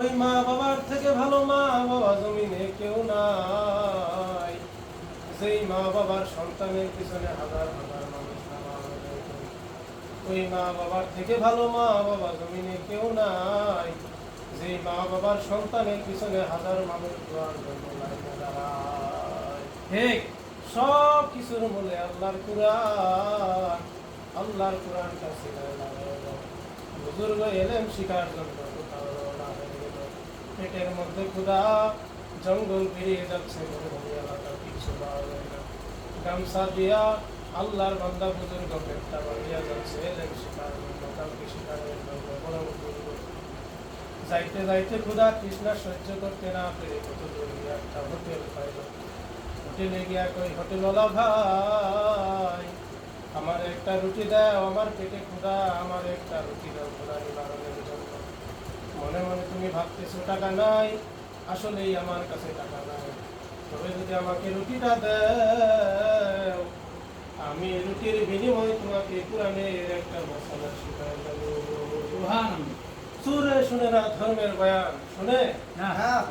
ওই মা বাবার থেকে ভালো মা বাবা জমিনে কেউ নাই যেই মা বাবার সন্তানের পিছনে হাজার হাজার মানুষ। ওই মা বাবার থেকে ভালো মা বাবা জমিনে কেউ নাই যেই মা বাবার সন্তানের পিছনে হাজার মানুষ সব কিছুর মূলে আল্লাহর কুরআন আল্লাহর কুরআন কাছে বুজুর্গ এলেম শিকার জন্য, কোথাও। পেটের মধ্যে ক্ষুধা জঙ্গল পেরিয়ে যাচ্ছে কিছু গামছা দিয়া আল্লাহর বান্দা বুজুর্গ পেটটা বাড়িয়া যাচ্ছে। যাইতে যাইতে ক্ষুধা কৃষ্ণা সহ্য করতে না পেরে কত একটা হোটেল পাইল। হোটেলে গিয়া কই, হোটেলওয়ালা ভাই, আমার একটা রুটি দাও, আমার পেটে ক্ষুধা আমার একটা রুটি দাও ক্ষুধা নিবারণের মনে মনে তুমি ভাবতেছো টাকা নাই আসলেই আমার কাছে টাকা নাই। তবে যদি আমাকে রুটিটা দাও আমি রুটির বিনিময়ে তোমাকে কোরআনের একটা মশলা শিখাই দেবো। সুরে শুনে না ধর্মের বয়ান শুনে? হ্যাঁ।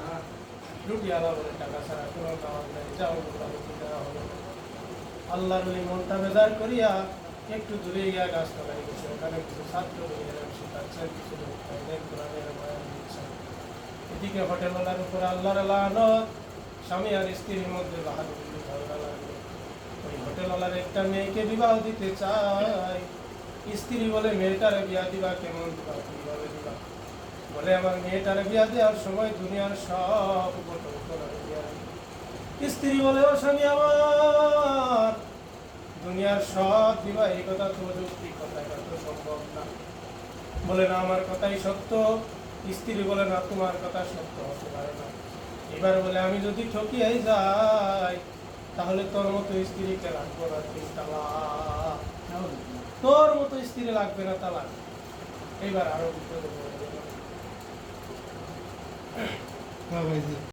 রুটি আলা বলে টাকা ছাড়া কোনো দাওয়াত নেই। যাও আল্লাহর মনটা বেজার করিয়া একটু দূরে গিয়া গাছতলায় গেছে, ওখানে কিছু ছাত্র কিছু তাইদের কোরআনের বয়ান দিচ্ছেন এদিকে হোটেলওয়ালার উপর আল্লাহর লানত, স্বামী আর স্ত্রীর মধ্যে বাহাদুরি, ঝগড়া লাগল। ওই হোটেলওয়ালার একটা মেয়েকে বিবাহ দিতে চায়। স্ত্রী বলে, মেয়েটারে বিয়া দিবা কেমন দিবা, কীভাবে দিবা? বলে, আমার মেয়েটারে বিয়া দেওয়ার সময় দুনিয়ার সব উপটন করে বিয়া। স্ত্রী বলে, ও স্বামী আমার দুনিয়ার সব দিবা এই কথা তো যুক্তি কথা সম্ভব না। বলে না, আমার কথাই সত্য। স্ত্রী বলে না, তোমার কথা সত্য হতে পারে না। এবার বলে, আমি যদি ঠকিয়াই যাই, তাহলে তোর মতো স্ত্রীকে রাখব না তালাক। তোর মতো স্ত্রী লাগবে না, তালাক। এইবার আরও বিপদে।